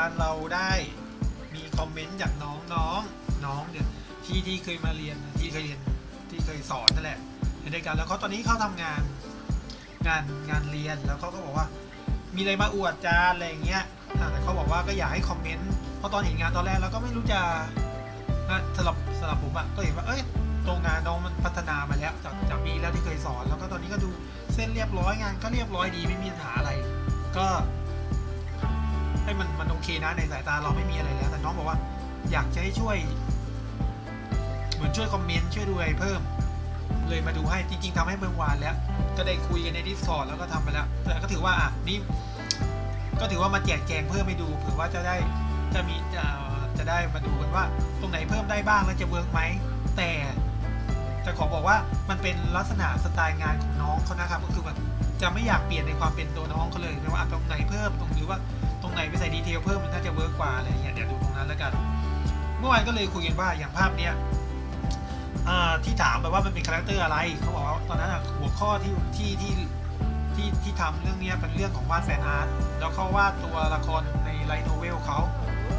านเราได้มีคอมเมนต์จากน้องน้องน้องเนี่ยที่ที่เคยมาเรียนที่เคยเรียนที่เคยสอนนั่นแหละในด้วยกันแล้วเขาตอนนี้เขาทำงานงานงานเรียนแล้วเขาก็บอกว่า มีอะไรมาอวดจานอะไรอย่างเงี้ยแต่เขาบอกว่าก็อยากให้คอมเมนต์เพราะตอนเห็นงานตอนแรกเราก็ไม่รู้จะอะสำหรับสำหรับผมอะก็เห็นว่าเอ้ยตรงงานน้องมันพัฒนามาแล้วจากจากปีแล้วที่เคยสอน แล้วก็ตอนนี้ก็ดูเส้นเรียบร้อยงานก็เรียบร้อยดีไม่มีปัญหาอะไร ก็ ให้มันมันโอเคนะในสายตาเราไม่มีอะไรแล้ว แต่น้องบอกว่า อยากจะให้ช่วย เหมือนช่วยคอมเมนต์ช่วยดูอะไรเพิ่ม เลยมาดูให้จริง ๆทำให้เมื่อวานแล้ว ก็ได้คุยกันใน Discord แล้วก็ทำไปแล้ว แต่ก็ถือว่าอะนี่ก็ถือว่ามาแจกแจงเพิ่มไปดูเผื่อว่าจะได้จะมีจะจะได้มาดูกันว่า ตรงไหนเพิ่มได้บ้างแล้วจะเวิร์กไหมแต่จะขอบอกว่ามันเป็นลักษณะสไตล์งานของน้องเขานะครับ ก็คือแบบจะไม่อยากเปลี่ยนในความเป็นตัวน้องเขาเลยนะว่าตรงไหนเพิ่มตรงหรือว่า รงไหนไปใส่ดีเทลเพิ่มมันน่าจะเวิร์กกว่าอะไรเงี้ยเดี๋ยวดูตรงนั้นแล้วกัน เมื่อวานก็เลยคุยกันว่าอย่างภาพเนี้ยที่ถามไปว่ามันเป็นคาแรคเตอร์อะไรเขาบอกว่าตอนนั้นหัวข้อที่ที่ที่ที่ที่ทำเรื่องเนี้ยเป็นเรื่องของวาดแฟนอาร์ตแล้วเขาวาดตัวละครในไลท์โนเวลเขา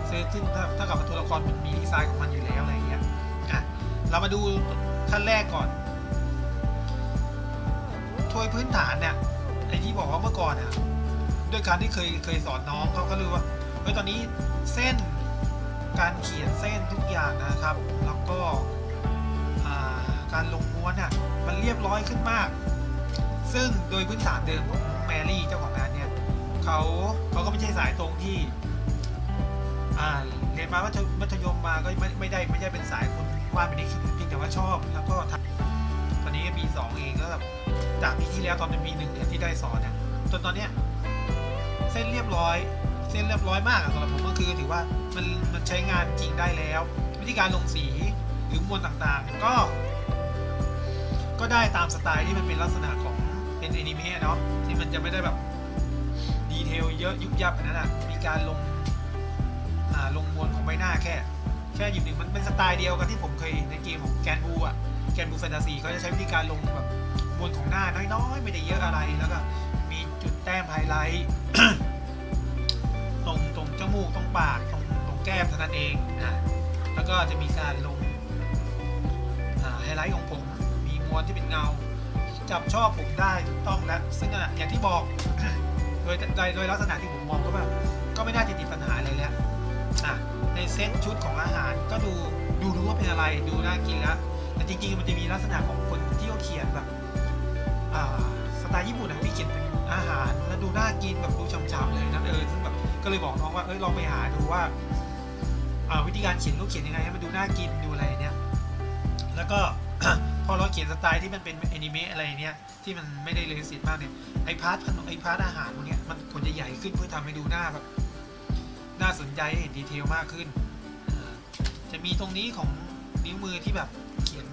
ซึ่งซึ่งถ้าถ้ากับตัวละครมันมีดีไซน์ของมันอยู่แล้วอะไรเงี้ยอะเรามาดูขั้นแรกก่อนโดยพื้นฐานเนี่ยไอที่บอกว่าเมื่อก่อนอะ ด้วยการที่เคยเคยสอนน้องเขาก็รู้ว่าเฮ้ยตอนนี้เส้นการเขียนเส้นทุกอย่างนะครับ แล้วก็าการลงม้วนอะมันเรียบร้อยขึ้นมาก ซึ่งโดยพื้นฐานเดิมของแมรี่เจ้าของงานเนี่ยเขาเขาก็ไม่ใช่สายตรงที่เรียนมามัธยมัธยมมาก็ไม่ไม่ได้ไม่ได้เป็นสายคนวาดเป็นเด็กเพียงแต่ว่าชอบ แล้วก็ทำตอนนี้ปีสองเองแล้วแบบจากปีที่แล้วตอนเป็นปีหนึ่งเนี่ยที่ได้สอนเนี่ยจนตอนเนี้ย ส้นเรียบร้อย เส้นเรียบร้อยมากอะสำหรับผมก็คือถือว่ามันมันใช้งานจริงได้แล้ว วิธีการลงสีหรือมวลต่างๆ ก็ ก็ได้ตามสไตล์ที่มันเป็นลักษณะของเป็นอนิเมะเนาะที่มันจะไม่ได้แบบดีเทลเยอะยุบยับอันนั้นอะมีการลงอ่าลงมวลของใบหน้าแค่ แค่หยิบหนึ่งมันเป็นสไตล์เดียวกันที่ผมเคยในเกมของแกนบูอะแกนบูแฟนตาซีเขาจะใช้วิธีการลงแบบมวลของหน้าน้อยๆ ไม่ได้เยอะอะไรแล้วก็ แต้มไฮไลท์ตรงตรงจมูกตรงปากตรงตรงแก้มเท่านั้นเองนะแล้วก็จะมีการลงไฮไลท์ของผมมีม้วนที่เป็นเงา จับชอบผมได้ถูกต้องแล้วซึ่งอย่างที่บอกโดยโดยโดยลักษณะที่ผมมองก็แบบก็ไม่น่าจะติดปัญหาอะไรแล้วในเซตชุดของอาหารก็ดูดูรู้ว่าเป็นอะไรดูน่ากินแล้วแต่จริงๆมันจะมีลักษณะของคนที่เขาเขียนแบบสไตล์ญี่ปุ่นอะที่เขียนเป็น อาหารแล้วดูน่ากินแบบดูฉ่ำๆเลยนะเออซึ่งแบบก็เลยบอกน้องว่าเอ้ยลองไปหาดูว่าวิธีการเขียนรูปเขียนยังไงให้มันดูน่ากินดูอะไรเนี่ยแล้วก็พอเราเขียนสไตล์ที่มันเป็นแอนิเมะอะไรเนี่ยที่มันไม่ได้เลยสิทธิ์มากเนี่ยไอพาร์ทขนมไอพาร์ทอาหารพวกเนี้ยมันควรจะใหญ่ขึ้นเพื่อทำให้ดูหน้าแบบน่าสนใจเห็นดีเทลมากขึ้น จะมีตรงนี้ของนิ้วมือที่แบบเขียน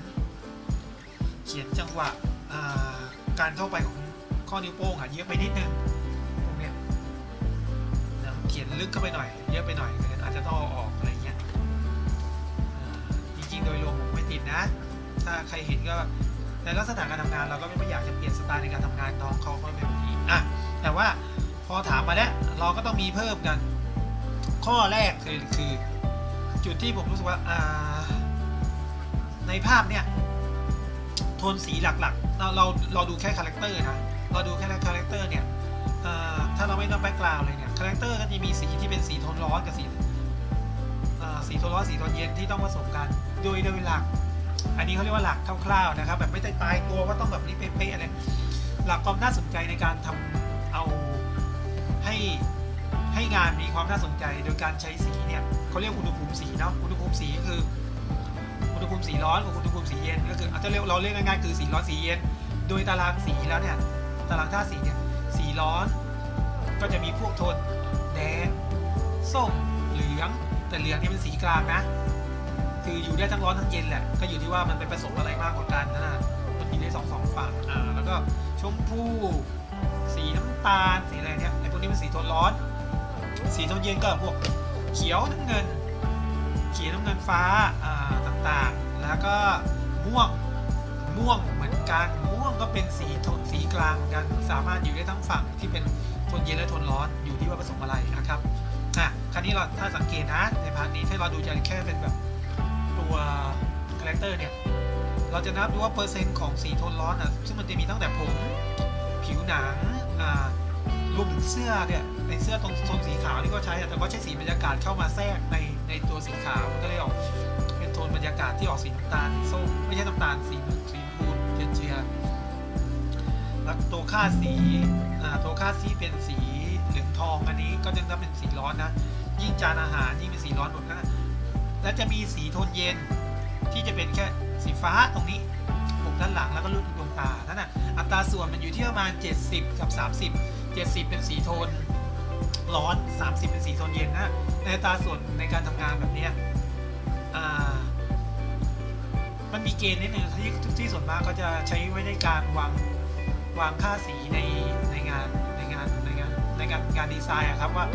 เขียนจังหวะการเข้าไปของ ข้อนิ้วโป้งอะเยอะไปนิดนึงตรงเนี้ยนะเขียนลึกเข้าไปหน่อย เยอะไปหน่อยอาจจะต้องออกอะไรเงี้ยจริงๆโดยรวมผมไม่ติดนะ ถ้าใครเห็นก็ในลักษณะการทำงานเราก็ไม่อยากจะเปลี่ยนสไตล์ในการทำงานน้องเขาก็เป็นแบบนี้อะแต่ว่าพอถามมาแล้วเราก็ต้องมีเพิ่มกัน ข้อแรกคือคือจุดที่ผมรู้สึกว่าอ่าในภาพเนี่ยโทนสีหลักๆ เราเราเราดูแค่คาแรคเตอร์นะ เราดูแค่คาแรคเตอร์เนี่ยถ้าเราไม่ต้องแบ็กกราวด์เลยเนี่ยคาแรคเตอร์ก็จะมีสีที่เป็นสีโทนร้อนกับสีสีโทนร้อนสีโทนเย็นที่ต้องผสมกันโดยโดยหลัก อันนี้เขาเรียกว่าหลักคร่าวๆนะครับแบบไม่ได้ตายตัวว่าต้องแบบนี้เป๊ะๆอะไรหลักความน่าสนใจในการทำเอาให้ให้งานมีความน่าสนใจโดยการใช้สีเนี่ยเขาเรียกอุณหภูมิสีเนาะอุณหภูมิสีก็คืออุณหภูมิสีร้อนกับอุณหภูมิสีเย็นก็คืออาจจะเรียกเราเรียกง่ายๆคือสีร้อนสีเย็น โดยตารางสีแล้วเนี่ย ตารางธาตุสีเนี่ยสีร้อน ก็จะมีพวกโทนแดงส้มเหลือง แต่เหลืองนี่เป็นสีกลางนะ คืออยู่ได้ทั้งร้อนทั้งเย็นแหละ ก็อยู่ที่ว่ามันไปผสมอะไรมากกว่ากันนะมันมีได้สองสองฝั่งอ่าแล้วก็ชมพูสีน้ำตาลสีอะไรเนี่ยไอ้พวกนี้เป็นสีโทนร้อน สีโทนเย็นก็พวกเขียวน้ำเงิน เขียวน้ำเงินฟ้าอ่าต่างๆ แล้วก็ม่วงม่วงเหมือนกันม่วงก็เป็นสีโทน กลางกันสามารถอยู่ได้ทั้งฝั่งที่เป็นโทนเย็นและโทนร้อนอยู่ที่ว่าผสมอะไรนะครับอะคราวนี้เราถ้าสังเกตนะในพาร์ทนี้ถ้าเราดูจะแค่เป็นแบบตัวคาแรคเตอร์เนี่ยเราจะนับดูว่าเปอร์เซ็นต์ของสีโทนร้อนอะซึ่งมันจะมีตั้งแต่ผมผิวหนังอ่ารวมถึงเสื้อเนี่ยในเสื้อตรงโซนสีขาวนี่ก็ใช้แต่ก็ใช้สีบรรยากาศเข้ามาแทรกในในตัวสีขาวมันก็เลยออกเป็นโทนบรรยากาศที่ออกสีน้ำตาลส้มไม่ใช่น้ำตาลสีสี แล้วตัวค่าสีตัวค่าสีเป็นสีเหลืองทองอันนี้ก็จะนับเป็นสีร้อนนะ ยิ่งจานอาหารยิ่งเป็นสีร้อนหมดนะและจะมีสีโทนเย็นที่จะเป็นแค่สีฟ้าตรงนี้ปุ่มด้านหลังแล้วก็รูปดวงตานั่นน่ะอัตราส่วนมันอยู่ที่ประมาณ 70 กับ 30 70 เป็นสีโทนร้อน 30 เป็นสีโทนเย็นนะในอัตราส่วนในการทำงานแบบนี้มันมีเกณฑ์นิดนึงที่ที่ส่วนมากก็จะใช้ไว้ในการวาง วางค่าสีในในงานในงานในงานในการงานดีไซน์อะครับว่า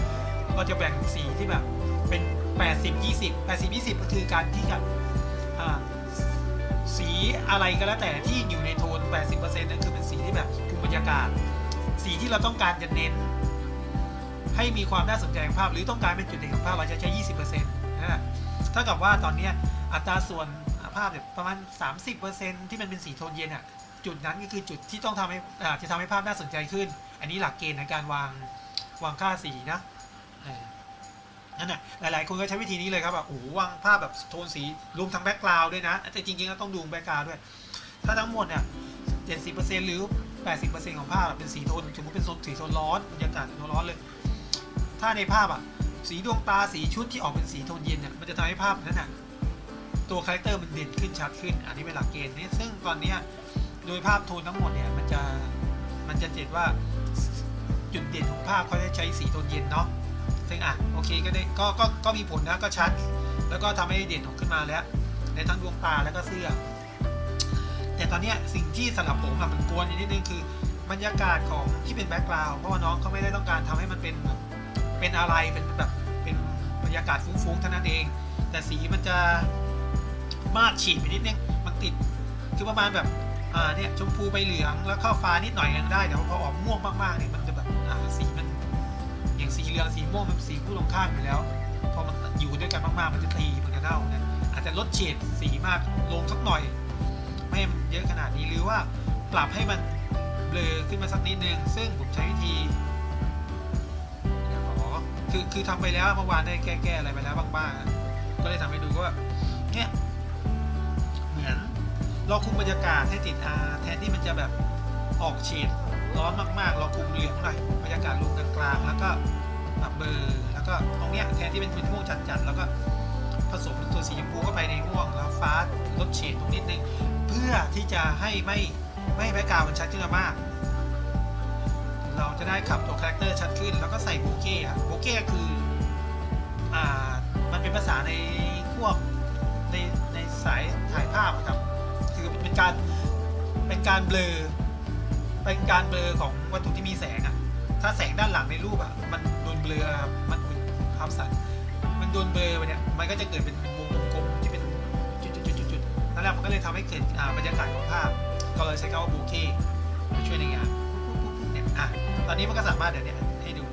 เราจะแบ่งสีที่แบบเป็น 80 20 80 20 ก็คือการที่จะอ่าสีอะไรก็แล้วแต่ที่อยู่ในโทน 80%นั่นคือเป็นสีที่แบบคุมบรรยากาศ สีที่เราต้องการจะเน้น ให้มีความน่าสนใจของภาพ หรือต้องการเป็นจุดเด่นของภาพเราจะใช้ 20%นะเท่ากับว่าตอนนี้อัตราส่วนภาพเนี่ยประมาณ 30%ที่มันเป็นสีโทนเย็นอะ จุดนั้นก็คือจุดที่ต้องทำให้อ่าจะทำให้ภาพน่าสนใจขึ้น อันนี้หลักเกณฑ์ในการวางวางค่าสีนะนั่นแหละหลาย ๆ คนก็ใช้วิธีนี้เลยครับแบบโอ้วางภาพแบบโทนสีรวมทั้งแบ็กกราวด์ด้วยนะ แต่จริงๆก็ต้องดูแบ็กกราวด์ด้วย ถ้าทั้งหมดเนี่ย70%หรือ80%ของภาพเป็นสีโทนสมมติเป็นโซนสีโทนร้อนบรรยากาศโทนร้อนเลย ถ้าในภาพอะสีดวงตาสีชุดที่ออกเป็นสีโทนเย็นเนี่ยมันจะทำให้ภาพนั้นน่ะตัวคาแรคเตอร์มันเด่นขึ้นชัดขึ้น อันนี้เป็นหลักเกณฑ์นี่ซึ่งตอนเนี้ย โดยภาพโทนทั้งหมดเนี่ยมันจะมันจะเจ็ดว่าจุดเด่นของภาพเขาจะใช้สีโทนเย็นเนาะซึ่งอะโอเคก็ได้ก็ก็ก็มีผลนะก็ชัด แล้วก็ทำให้เด่นออกขึ้นมาแล้ว ในทั้งดวงตาแล้วก็เสื้อ แต่ตอนเนี้ยสิ่งที่สำหรับผมอะมันกวนอยู่นิดนึงคือบรรยากาศของที่เป็นแบ็กกราวด์เพราะว่าน้องเขาไม่ได้ต้องการทำให้มันเป็นแบบเป็นอะไรเป็นแบบเป็นบรรยากาศฟุ้งๆเท่านั้นเอง แต่สีมันจะมากฉีดไปนิดนึงมันติดคือประมาณแบบ เนี่ยชมพูไปเหลืองแล้วเข้าฟ้านิดหน่อยยังได้ แต่ว่าพอออกม่วงมากๆเนี่ยมันจะแบบสีมันอย่างสีเหลืองสีม่วงมันสีคู่ตรงข้ามอยู่แล้วพอมันอยู่ด้วยกันมากๆมันจะตีมันจะเน่าเนี่ยอาจจะลดเฉดสีมากลงสักหน่อย ไม่ให้มันเยอะขนาดนี้หรือว่าปรับให้มันเบลอขึ้นมาสักนิดนึงซึ่งผมใช้วิธีเดี๋ยวขอคือคือทำไปแล้วเมื่อวานได้แก้แก้อะไรไปแล้วบ้างๆก็เลยทำให้ดูก็แบบเนี่ย เราคุมบรรยากาศให้ติดอาแทนที่มันจะแบบออกเฉดร้อนมากๆ เราคุมเหลืองหน่อยบรรยากาศลงกลางๆแล้วก็ปรับเบอร์แล้วก็ตรงเนี้ยแทนที่เป็นม่วงจัดๆแล้วก็ผสมตัวสีชมพูเข้าไปในม่วงแล้วฟ้าลดเฉดตรงนิดนึงเพื่อที่จะให้ไม่ไม่ให้แบ็กกราวมันชัดขึ้นมาก เราจะได้ขับตัวคาแรคเตอร์ชัดขึ้น แล้วก็ใส่โบเก้โบเก้คืออ่ามันเป็นภาษาในพวกในในสายถ่ายภาพครับ การเป็นการเบลอเป็นการเบลอของวัตถุที่มีแสงอะถ้าแสงด้านหลังในรูปอะมันโดนเบลอครับมันเป็นภาพสัตว์มันโดนเบลอไปเนี่ยมันก็จะเกิดเป็นวงกลมๆที่เป็นจุดๆๆๆนั่นแหละมันก็เลยทำให้เกิดอ่าบรรยากาศของภาพ ก็เลยใช้คำว่าบูเก้มาช่วยในงานเนี่ยอะตอนนี้มันก็สามารถเดี๋ยวนี้ให้ดู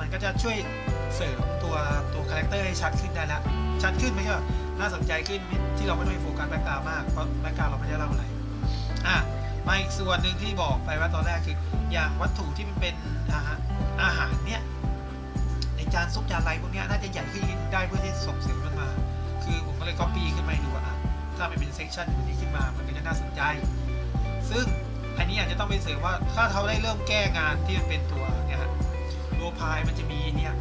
มันก็จะช่วยเสริมตัวตัวคาแรคเตอร์ให้ชัดขึ้นได้ละชัดขึ้นไม่ใช่ น่าสนใจขึ้นที่เราไม่ต้องไปโฟกัสแบ็กกราวด์มาก เพราะแบ็กกราวด์เราไม่ได้เล่าอะไรอะมาอีกส่วนหนึ่งที่บอกไปว่าตอนแรกคือ อย่างวัตถุที่มันเป็นอาหารอาหารเนี่ยในจานซุปจานอะไรพวกเนี้ยน่าจะใหญ่ขึ้นได้เพื่อที่ส่งเสริมมันมา คือผมก็เลย copy ขึ้นมาดูว่าอะถ้ามันเป็นเซกชันนี้ขึ้นมามันก็จะน่าสนใจ ซึ่งอันนี้อาจจะต้องไปเสริมว่าถ้าเขาได้เริ่มแก้งานที่มันเป็นตัวเนี่ยฮะตัวพายมันจะมีเนี่ย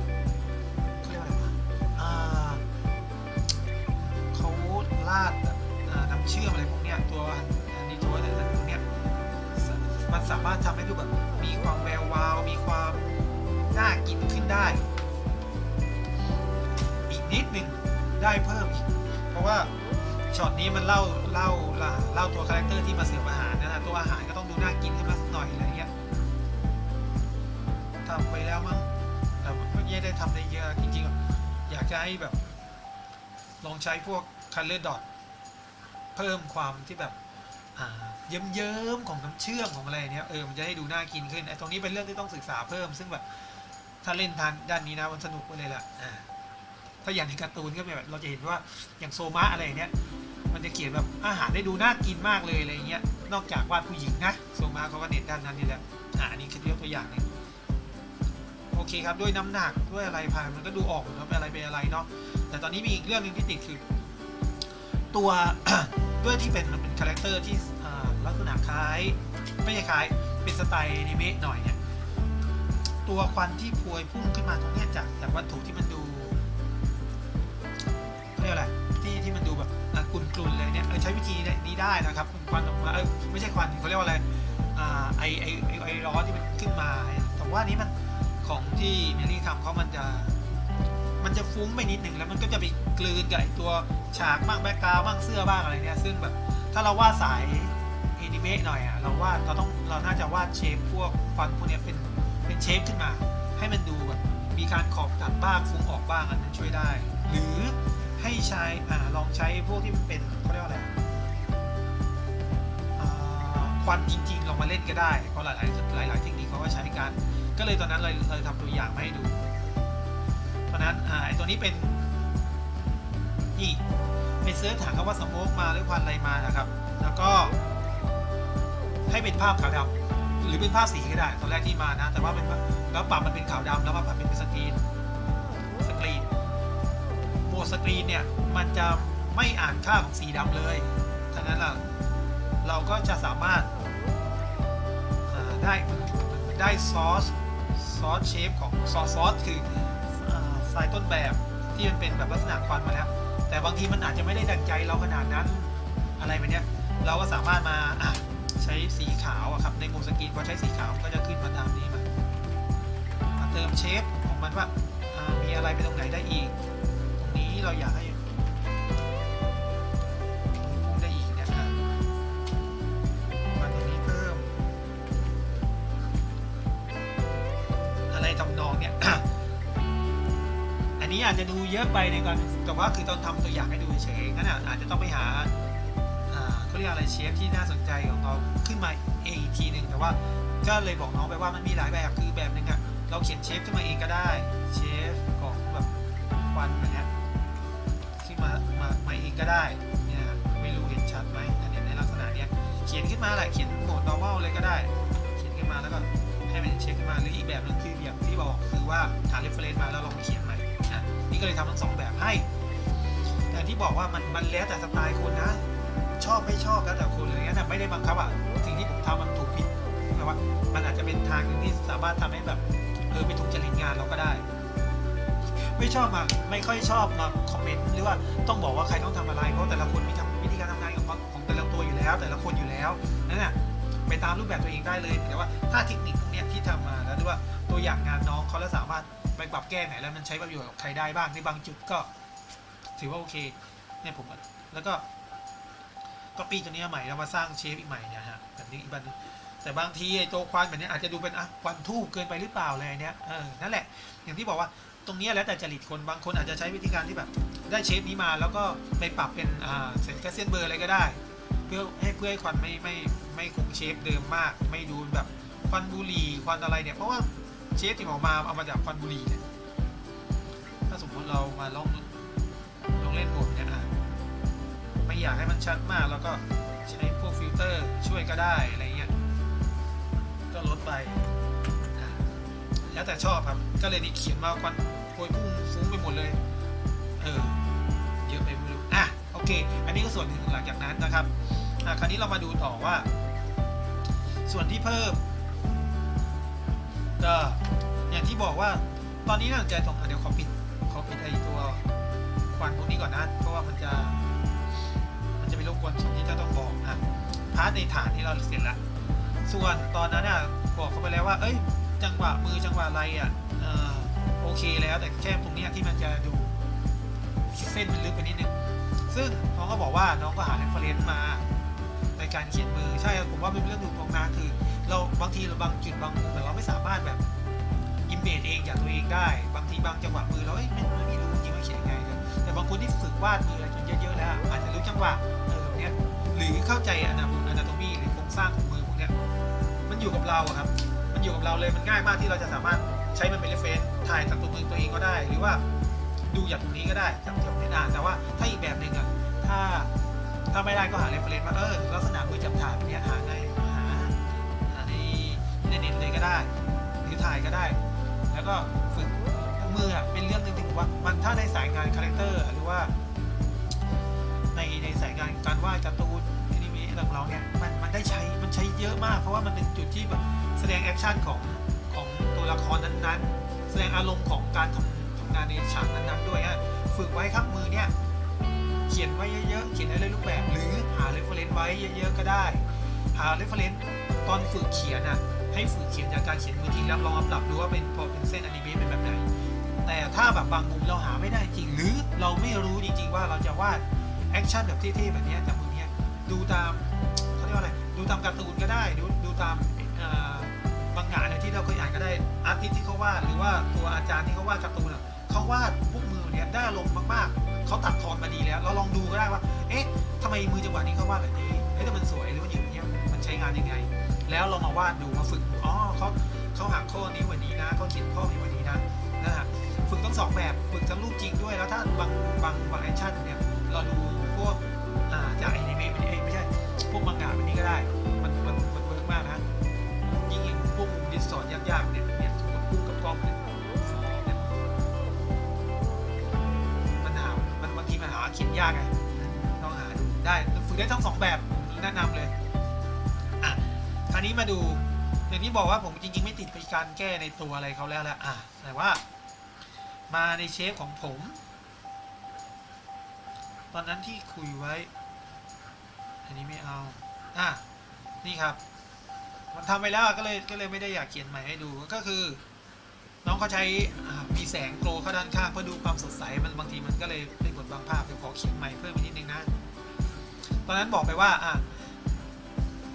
าดน้ำเชื่อมอะไรพวกเนี้ยตัวนนี้ตัวอะไรพวกเนี้ยมันสามารถทำให้ดูแบบมีความแวววาว มีความน่ากินขึ้นได้ อีกนิดหนึ่งได้เพิ่มอีก เพราะว่าช็อตนี้มันเล่าเล่าเล่าเล่าตัวคาแรคเตอร์ที่มาเสิร์ฟอาหารนะนะตัวอาหารก็ต้องดูน่ากินขึ้นมาสักหน่อยอะไรเงี้ยทำไปแล้วมั้งแต่มันก็ไม่ได้ทำได้เยอะจริงๆอะอยากจะให้แบบลองใช้พวก color dot เพิ่มความที่แบบเยิ้มๆของน้ำเชื่อมของอะไรเนี้ยเออมันจะให้ดูน่ากินขึ้นไอ้ตรงนี้เป็นเรื่องที่ต้องศึกษาเพิ่ม ซึ่งแบบถ้าเล่นทางด้านนี้นะมันสนุกไปเลยล่ะอ่าถ้าอย่างในการ์ตูนก็แบบเราจะเห็นว่าอย่างโซมะอะไรเนี้ยมันจะเขียนแบบอาหารได้ดูน่ากินมากเลยอะไรเงี้ยนอกจากวาดผู้หญิงนะโซมะเขาก็เน้นด้านนั้นนี่แหละอ่าอันนี้คือยกตัวอย่างหนึงโอเคครับด้วยน้ำหนักด้วยอะไรพานมันก็ดูออกว่าเป็นอะไรเป็นอะไรเนาะแต่ตอนนี้มีอีกเรื่องหนึงที่ติดคือ ตัว ด้วยที่เป็นมันเป็นคาแรคเตอร์ที่ลักษณะคล้าย ไม่ใช่คล้ายเป็นสไตล์อนิเมะหน่อยเนี่ยตัวควันที่พวยพุ่งขึ้นมาตรงนี้จากจากวัตถุที่มันดูเรียกอะไรที่ที่มันดูแบบกลุ่นๆเลยเนี่ยเออใช้วิธีนี้ได้นะครับควันออกมาเออไม่ใช่ควันเขาเรียกว่าอะไรไอไอไอไอร้อนที่มันขึ้นมา แต่ว่านี้มันของที่เมลี่ทำเขามันจะ มันจะฟุ้งไปนิดหนึ่งแล้วมันก็จะไปกลืนกับไอตัวฉากบ้างแบ็กกราวบ้างเสื้อบ้างอะไรเนี่ยซึ่งแบบถ้าเราวาดสายแอนิเมะหน่อยอะเราวาดเราต้องเราน่าจะวาดเชฟพวกฟันพวกเนี้ยเป็นเป็นเชฟขึ้นมา ให้มันดูแบบมีการขอบตัดบ้างฟุ้งออกบ้างอันนั้นช่วยได้ หรือให้ใช้อ่าลองใช้พวกที่มันเป็นเขาเรียกว่าอะไรอ่าควันจริงๆลองมาเล่นก็ได้เพราะหลายๆหลายๆเทคนิคเขาก็ใช้กัน ก็เลยตอนนั้นเลยเลยทำตัวอย่างมาให้ดู นั้นอ่าไอตัวนี้เป็นนี่ไปเสิร์ชหาคำว่าสโมกมาหรือควันอะไรมานะครับ แล้วก็ให้เป็นภาพขาวดำหรือเป็นภาพสีก็ได้ตอนแรกที่มานะ แต่ว่าเป็นแล้วปรับมันเป็นขาวดำแล้วมาปรับเป็นสกรีนสกรีนโหมดสกรีนเนี่ยมันจะไม่อ่านค่าของสีดำเลยฉะนั้นเราเราก็จะสามารถาได้ได้ซอสซอสเชฟของซอสซอสคือ อ่าสายต้นแบบที่มันเป็นแบบลักษณะควันมาแล้ว แต่บางทีมันอาจจะไม่ได้ดังใจเราขนาดนั้นอะไรแบบเนี้ยเราก็สามารถมาอะใช้สีขาวครับในโมสกรีนพอใช้สีขาวก็จะขึ้นมาตามนี้มามาเติมเชฟของมันว่ามีอะไรไปตรงไหนได้อีก ตรงนี้เราอยากให้พุ่งได้อีกเนี่ยอะมาตรงนี้เพิ่ม อะไรทำนองเนี่ย อันนี้อาจจะดูเยอะไปในการแต่ว่าคือตองทำตัวอย่างให้ดูเฉยๆงั้นอาจจะต้องไปหาเขาเรียกอะไรเชฟที่น่าสนใจของเราขึ้นมาเองอีกทีหนึ่งแต่ว่าก็เลยบอกน้องไปว่ามันมีหลายแบบคือแบบหนึงอะเราเขียนเชฟขึ้นมาเองก็ได้เชฟของแบบควันแบบเนี้ยขึ้นมามามาเองก็ได้เนี่ยไม่รู้เห็นชัดไหมอันเนี้ยในลักษณะเนี้ยเขียนขึ้นมาแหละเขียนโหมด normal เลยก็ได้ เขียนขึ้นมาแล้วก็ให้มันเช็คขึ้นมาหรืออีกแบบหนึงคืออย่างที่บอกคือว่าหา reference มาแล้วลองเขียน ก็เลยทำทั้งสองแบบให้แต่ที่บอกว่ามันมันแล้วแต่สไตล์คนนะ ชอบไม่ชอบแล้วแต่คนอะไรเงี้ยแต่ไม่ได้บังคับอะสิ่งที่ผมทำมันถูกผิดแต่ว่ามันอาจจะเป็นทางหนึ่งที่สามารถทำให้แบบเออไม่ถูกจริตงานเราก็ได้ ไม่ชอบมาไม่ค่อยชอบมาคอมเมนต์หรือว่าต้องบอกว่าใครต้องทำอะไรเพราะแต่ละคนมีทำวิธีการทำงานของของแต่ละตัวอยู่แล้ว แต่ละคนอยู่แล้วนั่นน่ะไปตามรูปแบบตัวเองได้เลยแต่ว่าถ้าเทคนิคพวกเนี้ยที่ทำมาแล้วหรือว่าตัวอย่างงานน้องเขาแล้วสามารถ ไปปรับแก้ไหนแล้วมันใช้ประโยชน์กับใครได้บ้างในบางจุดก็ ถือว่าโอเคเนี่ยผมแล้วก็ก็ปีตัวนี้ใหม่แล้วมาสร้างเชฟอีกใหม่เนี่ยฮะแบบนี้อีกบันงแต่บางทีไอ้ตัวควันแบบนี้อาจจะดูเป็นอะควันทูบเกินไปหรือเปล่าอะไรเนี้ยเออนั่นแหละ อย่างที่บอกว่าตรงนี้แล้วแต่จริตคนบางคนอาจจะใช้วิธีการที่แบบ ได้เชฟนี้มาแล้วก็ไปปรับเป็นอ่าเซนแคสเซียนเบอร์อะไรก็ได้ เพื่อให้เพื่อให้ควันไม่ไม่ไม่คงเชฟเดิมมาก ไม่ดูแบบควันบุหรี่ควันอะไรเนี่ยเพราะว่า เชฟที่ออกมาเอามาจากควันบุหรี่เนี่ยถ้าสมมติเรามาลองลองเล่นโหมดเนี่ยอะไม่อยากให้มันชัดมากแล้วก็ใช้พวกฟิลเตอร์ช่วยก็ได้อะไรเงี้ยก็ลดไปแล้วแต่ชอบครับก็เลยนี่เขียนมาควันโพยพุ่งฟุ้งไปหมดเลยเออเยอะไปไม่รู้อะโอเค อันนี้ก็ส่วนหนึ่งหลังจากนั้นนะครับอะคราวนี้เรามาดูต่อว่า ส่วนที่เพิ่ม ก็อย่างที่บอกว่าตอนนี้น่าสนใจตรงอะเดี๋ยวขอปิดขอปิดไอตัวควันพวกนี้ก่อนนะเพราะว่ามันจะ มันจะไปรบกวนส่วนที่จะต้องบอกอะพาร์ทในฐานที่เราเสร็จแล้วส่วนตอนนั้นอะบอกเขาไปแล้วว่า เอ้ย จังหวะมือจังหวะอะไรอะโอเคแล้วแต่แค่ตรงเนี้ยที่มันจะดูเส้นมันลึกไปนิดนึงซึ่งน้องก็บอกว่าน้องก็หา reference มาในการเขียนมือใช่ผมว่าเป็นเรื่องดูตรงนาคือ เราบางทีเราบางจุดบางมุมแต่เราไม่สามารถแบบอิมเมจเองจากตัวเองได้ บางทีบางจังหวะมือเราเอ้ยไม่ไม่รู้จริงว่าเขียนยังไงแต่บางคนที่ฝึกวาดมือจนเยอะๆแล้วอาจจะรู้จังหวะเออแบบเนี้ยหรือเข้าใจอนาอนาโตมีหรือโครงสร้างของมือพวกเนี้ยมันอยู่กับเราครับ มันอยู่กับเราเลยมันง่ายมากที่เราจะสามารถใช้มันเป็นเรฟเฟนถ่ายจากตัวมือตัวเองก็ได้ หรือว่าดูจากตรงนี้ก็ได้จากจากในหน้าแต่ว่าถ้าอีกแบบหนึ่งอะถ้าถ้าไม่ได้ก็หาเรฟเฟนว่าเออลักษณะมือจับถ่ายแบบเนี้ยหาในหาหาใน ในเน็ตเลยก็ได้ หรือถ่ายก็ได้ แล้วก็ฝึกมืออะเป็นเรื่องหนึ่งที่ผมว่ามันถ้าในสายงานคาแรคเตอร์หรือว่า ในในสายงานการวาดการ์ตูนแอนิเมะของเราเนี่ยมันมันได้ใช้มันใช้เยอะมาก เพราะว่ามันเป็นจุดที่แบบแสดงแอคชั่นของของตัวละครนั้นๆ แสดงอารมณ์ของการทำทำงานในฉากนั้นๆด้วยฮะฝึกไว้ครับมือเนี่ยเขียนไว้เยอะๆ เขียนได้เลยรูปแบบ หรือหาเรฟเฟรนซ์ไว้เยอะๆ ก็ได้ หาเรฟเฟรนซ์ตอนฝึกเขียนอะ ให้ฝึกเขียนจากการเขียนมือจริงแล้วลองมาปรับดูว่าเป็นพอเป็นเส้นอนิเมะเป็นแบบไหนแต่ถ้าแบบบางมุมเราหาไม่ได้จริงหรือเราไม่รู้จริงๆว่าเราจะวาดแอคชั่นแบบเท่ๆแบบนี้จากมือเนี้ยดูตามเขาเรียกว่าอะไรดูตามการ์ตูนก็ได้ดูดูตามบางงานที่เราเคยอ่านก็ได้อาร์ติสที่เขาวาดหรือว่าตัวอาจารย์ที่เขาวาดการ์ตูนเขาวาดพวกมือเนี้ยได้อารมมากๆเขาตัดทอนมาดีแล้ว เราลองดูก็ได้ว่า เอ๊ะทำไมมือจังหวะนี้เขาวาดแบบนี้เอ๊ะแต่มันสวยหรือว่าอย่างเนี้ยมันใช้งานยังไง แล้วเรามาวาดดูมาฝึกดูอ๋อเขาเขาหักข้อนี้วันนี้นะเขาเขียนข้อนี้วันนี้นะนะฮะฝึกทั้งสองแบบฝึกทั้งรูปจริงด้วยแล้วถ้าบางบางบางแอคชั่นเนี่ยเราดูพวกอ่าจากแอนิเมะมันเอไม่ใช่พวกมังงะ นี้มาดูอย่างที่บอกว่าผมจริงๆไม่ติดไปการแก้ในตัวอะไรเขาแล้วแหละอะแต่ว่า มาในเชฟของผม ตอนนั้นที่คุยไว้ อันนี้ไม่เอาอะนี่ครับ มันทำไปแล้วก็เลยก็เลยไม่ได้อยากเขียนใหม่ให้ดูก็คือ น้องเขาใช้มีแสงโกลเข้าด้านข้างเพื่อดูความสดใสมันบางทีมันก็เลยเป็นบทบางภาพเดี๋ยวขอเขียนใหม่เพิ่มอีกนิดนึงนะตอนนั้นบอกไปว่าอะ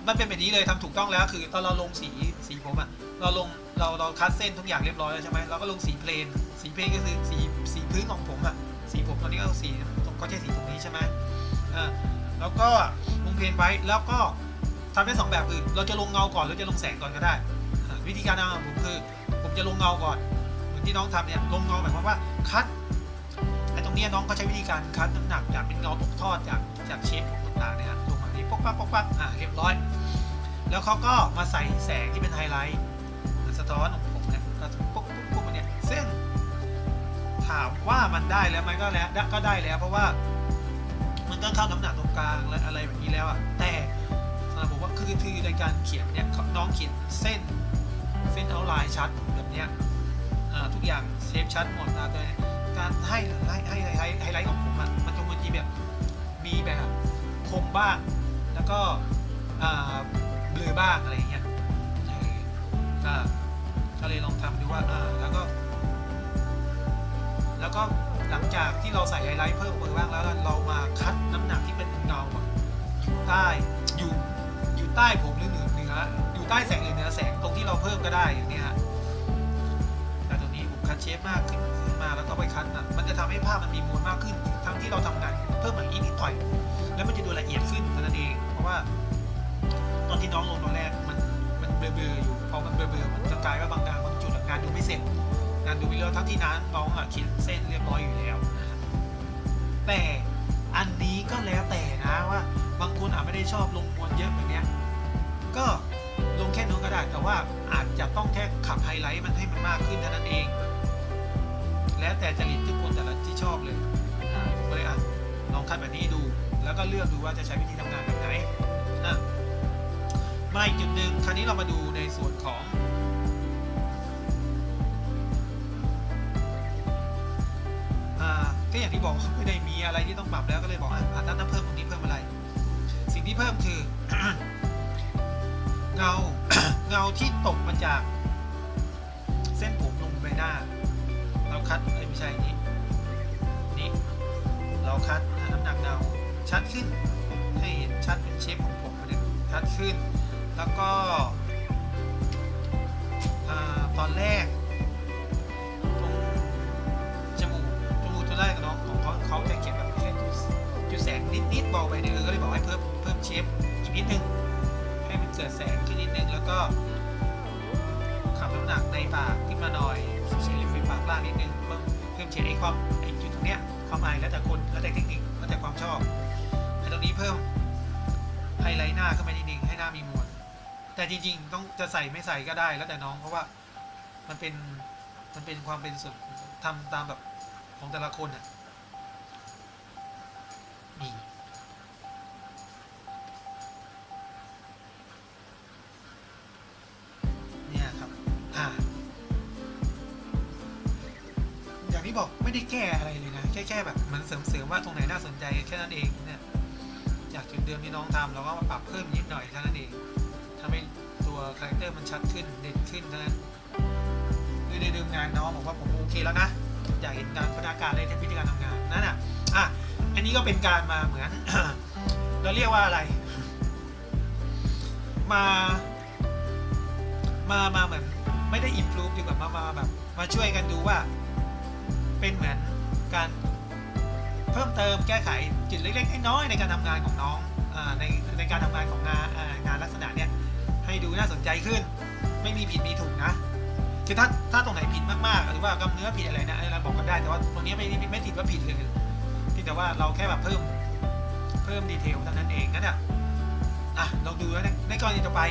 มันเป็นแบบนี้เลยทำถูกต้องแล้ว คือตอนเราลงสีสีผมอะเราลงเราเราคัดเส้นทุกอย่างเรียบร้อยแล้วใช่ไหมเราก็ลงสีเพลน สีเพลนก็คือสีสีพื้นของผมอะสีผมตอนนี้ก็สีก็ใช้สีตรงนี้ใช่ไหมอ่าแล้วก็ลงเพลนไว้แล้วก็ทำได้สองแบบคือเราจะลงเงาก่อนหรือจะลงแสงก่อนก็ได้ วิธีการทำของผมคือ ผมจะลงเงาก่อนเหมือนที่น้องทำเนี่ยลงเงาหมายความว่าคัดไอ้ตรงนี้น้องก็ใช้วิธีการคัดน้ำหนักจากเป็นเงาตกทอดจาก จากเชฟต่างๆเนี่ยฮะลงมานี้ป๊อกปักป๊อกปักอ่าเรียบร้อย แล้วเขาก็มาใส่แสงที่เป็นไฮไลท์สะท้อนของผมเนี่ยก็ปุ๊บปุ๊บปุ๊บเนี่ยซึ่งถามว่ามันได้แล้วไหมก็แล้วก็ได้แล้ว เพราะว่ามันก็เข้าน้ำหนักตรงกลางและอะไรแบบนี้แล้วอะแต่สำหรับผมว่าคือคือในการเขียนเนี่ยน้องเขียนเส้นเส้นเอาลน์ชัดแบบเนี้ยทุกอย่างเชฟชัดหมดนะแต่การให้ให้ให้ให้ไฮไลท์ของผมอะมันจะมันจะแบบ มีแบบคมบ้าง แล้วก็เบลือบ้างอะไรเงี้ยก็ก็เลยลองทำดูว่าอ่าแล้วก็ แล้วก็หลังจากที่เราใส่ไฮไลท์เพิ่มเบอร์บ้างแล้วเรามาคัดน้ำหนักที่เป็นเงาอยู่ใต้อยู่อยู่ใต้ผมหรือเหนือเหนืออยู่ใต้แสงหรือเหนือแสงตรงที่เราเพิ่มก็ได้อย่างเนี้ยฮะแต่ตรงนี้ผมคัดเชฟมากขึ้นมาแล้วก็ไปคัดนะมันจะทำให้ภาพมันมีมวลมากขึ้นทั้งที่เราทำงาน เพิ่มมาอีกนิดหน่อย แล้วมันจะดูละเอียดขึ้นเท่านั้นเอง เพราะว่า ตอนที่น้องลงตอนแรกมันมันเบลอๆอยู่พอมันเบลอๆมันจะกลายว่าบางงานบางจุดงานดูไม่เสร็จงานดูไม่เลิศทั้งที่นั้นน้องอะเขียนเส้นเรียบร้อยอยู่แล้ว แต่อันนี้ก็แล้วแต่นะว่า บางคนอาจไม่ได้ชอบลงมวลเยอะแบบเนี้ยก็ลงแค่นู้นก็ได้แต่ว่าอาจจะต้องแค่ขับไฮไลท์มันให้มันมากขึ้นเท่านั้นเอง แล้วแต่จริตทุกคนแต่ละที่ชอบเลย คัดแบบนี้ดู แล้วก็เลือกดูว่าจะใช้วิธีทำงานแบบไหนอะมาอีกจุดหนึ่งคราวนี้เรามาดูในส่วนของอ่าก็อย่างที่บอกไม่ได้มีอะไรที่ต้องปรับแล้วก็เลยบอกอะอะถ้าต้องเพิ่มตรงนี้เพิ่มอะไร สิ่งที่เพิ่มคือ เงาเงาที่ตกมาจาก เส้นผมลงใบหน้า เราคัดไม่ใช่นี่นี่เราคัด น้ำหนักเงาชัดขึ้นให้เห็นชัดเป็นเชฟของผมเนี่ยชัดขึ้น แล้วก็ตอนแรกตรงจมูกจมูกตัวแรกกับน้องของเขาเขาจะเขียนแบบเล่จุดแสงนิดๆเบาไปเนี่ยเออก็เลยบอกให้เพิ่มเพิ่มเชฟอีกนิดนึงให้มันเกิดแสงขึ้นนิดนึงแล้วก็ขับน้ำหนักในปากขึ้นมาหน่อยเฉดริมฝีปากล่างนิดนึงเพิ่มเพิ่มเฉดไอ้ความไอ้จุดตรงเนี้ยความอายแล้วแต่คนแล้วแต่เทคนิค แล้วแต่ความชอบไอ้ตรงนี้เพิ่มไฮไลท์หน้าขึ้นไปนิดนึงให้หน้ามีมวลแต่จริงๆ ต้องจะใส่ไม่ใส่ก็ได้แล้วแต่น้องเพราะว่ามันเป็นมันเป็นความเป็นส่วนทำตามแบบของแต่ละคนอะนี่เนี่ยครับอ่าอย่างที่บอกไม่ได้แก้อะไรเลยนะ แค่แบบมันเสริมๆว่าตรงไหนน่าสนใจแค่นั้นเองเนี่ยจากจุดเดิมที่น้องทำเราก็มาปรับเพิ่มนิดหน่อยเท่านั้นเองทำให้ตัวคาแรคเตอร์มันชัดขึ้นเด่นขึ้นเท่านั้นคือในเดิมงานน้องบอกว่าผมโอเคแล้วนะอยากเห็นการพัฒนาการในวิธีการทำงานนั่นอะอะอันนี้ก็เป็นการมาเหมือน เราเรียกว่าอะไร มามามาเหมือนไม่ได้อิ p พ o ู e ดีกว่ามามาแบบมาช่วยกันดูว่า เป็นเหมือนการ เพิ่มเติมแก้ไขจุดเล็กๆน้อยๆในการทำงานของน้องอในในการทำงานของงานงานลักษณะเนี้ยให้ดูน่าสนใจขึ้น ไม่มีผิดมีถูกนะคือถ้าถ้าตรงไหนผิดมากๆหรือว่ากำเนื้อผิดอะไรนะเราบอกกันได้แต่ว่าตรงนี้ไม่ไม่ผิดว่าผิดเลยเพียงแต่ว่าเราแค่แบบเพิ่มเพิ่มดีเทลเท่านั้นเองนั่นอะอะลองดูแล้วในในกรณีต่อไป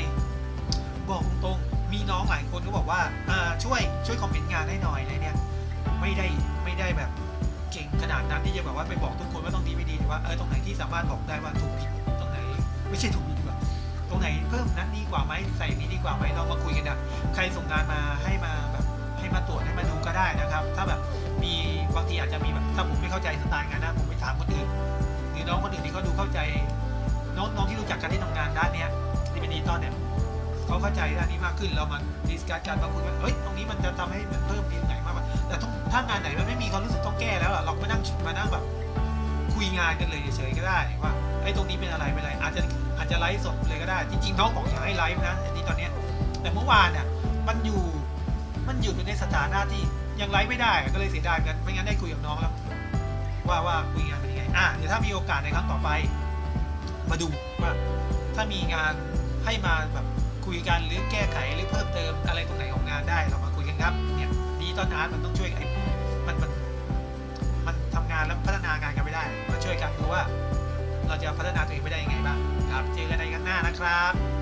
บอกตรงๆมีน้องหลายคนก็บอกว่าอ่าช่วยช่วยคอมเมนต์งานให้หน่อยอะไรเนี่ยไม่ได้ไม่ได้แบบ เก่งขนาดนั้นที่จะแบบว่าไปบอกทุกคนว่าต้องดีไม่ดีหรือว่าเออตรงไหนที่สามารถบอกได้ว่าถูกผิดตรงไหน ไม่ใช่ถูกผิดดีกว่าตรงไหนเพิ่มนั้นดีกว่าไหมใส่นี้ดีกว่าไหมเรามาคุยกันนะใครส่งงานมาให้มาแบบให้มาตรวจให้มาดูก็ได้นะครับ ถ้าแบบมีบางทีอาจจะมีแบบถ้าผมไม่เข้าใจสไตล์งานนะผมไปถามคนอื่นหรือน้องคนอื่นที่เขาดูเข้าใจน้องน้องที่รู้จักกันที่ทำงานด้านเนี้ยที่เป็นดิจิตอลเนี่ยเขาเข้าใจด้านนี้มากขึ้นเรามาดิสคัสกันมาคุยว่าเฮ้ยตรงนี้มันจะทำให้มันเพิ่มดีไหนมากกว่า แต่ถ้าถ้างานไหนมันไม่มีความรู้สึกต้องแก้แล้วอะเราไม่นั่งมานั่งแบบ คุยงานกันเลยเฉยๆก็ได้ว่าไอ้ตรงนี้เป็นอะไรเป็นอะไร อาจจะอาจจะไลฟ์สดเลยก็ได้ จริงๆน้องบอกอยากให้ไลฟ์นะอันนี้ตอนเนี้ยแต่เมื่อวานเนี่ยมันอยู่มันอยู่ในสถานะที่ยังไลฟ์ไม่ได้ก็เลยเสียดายกันไม่งั้นได้คุยกับน้องแล้วว่าว่าคุยงานเป็นยังไงอะเดี๋ยวถ้ามีโอกาสในครั้งต่อไป มาดูว่าถ้ามีงานให้มาแบบคุยกันหรือแก้ไขหรือเพิ่มเติมอะไรตรงไหนของงานได้เรามาคุยกันครับเนี่ย ตอนอาร์ตมันต้องช่วยไอ้มันมันมันทำงานแล้วพัฒนางานกันไม่ได้มาช่วยกันดูว่า เราจะพัฒนาตัวเองไปได้ยังไงบ้างครับเจอกันในครั้งหน้านะครับ